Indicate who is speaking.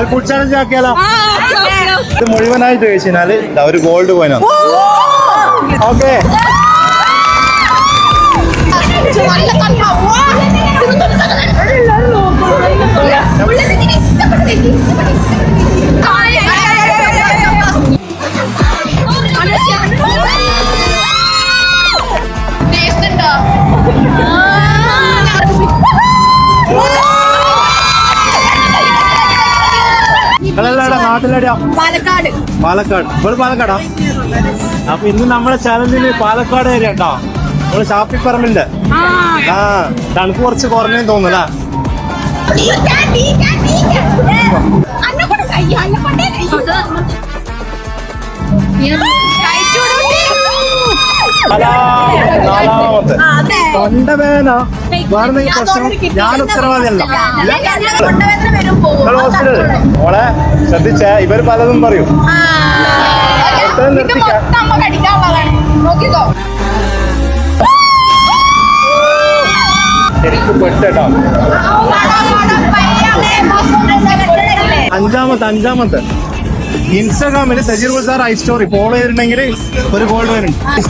Speaker 1: ഒരു food challenge ആക്കിയാലോ? ഇത് മുഴുവനായിട്ട് കഴിച്ചാൽ ഇതാ ഒരു ഗോൾഡ് കോയിനാണ് ഓക്കെ. നിങ്ങളെല്ലാടാ നാട്ടിലെവിടെയാ?
Speaker 2: പാലക്കാട്.
Speaker 1: പാലക്കാട്. ഇവിടെ പാലക്കാടാ? അപ്പൊ ഇന്ന് നമ്മളെ ചാനലിന് പാലക്കാട് ഏരിയ കേട്ടോ നമ്മൾ ഷാപ്പിപ്പറമ്പിന്റെ ആ. തണുപ്പ് കുറച്ച് കുറഞ്ഞു തോന്നുന്നല്ലേ ഹലോ നാലാമത്തെ. തൊണ്ടവേന വേറെ പ്രശ്നം? ഞാൻ ഉത്തരവാദിയല്ല. നിങ്ങൾ ഹോസ്പിറ്റൽ മോളെ ശ്രദ്ധിച്ച ഇവർ പലതും പറയും. ശരിക്കും പെട്ടോ അഞ്ചാമത്തെ അഞ്ചാമത്തെ. ഇൻസ്റ്റാഗ്രാമിൽ സജീർ ബസാർ ഐ സ്റ്റോറി ഫോളോ ചെയ്തിട്ടുണ്ടെങ്കിൽ ഒരു ഗോൾഡ് വരുന്നുണ്ട്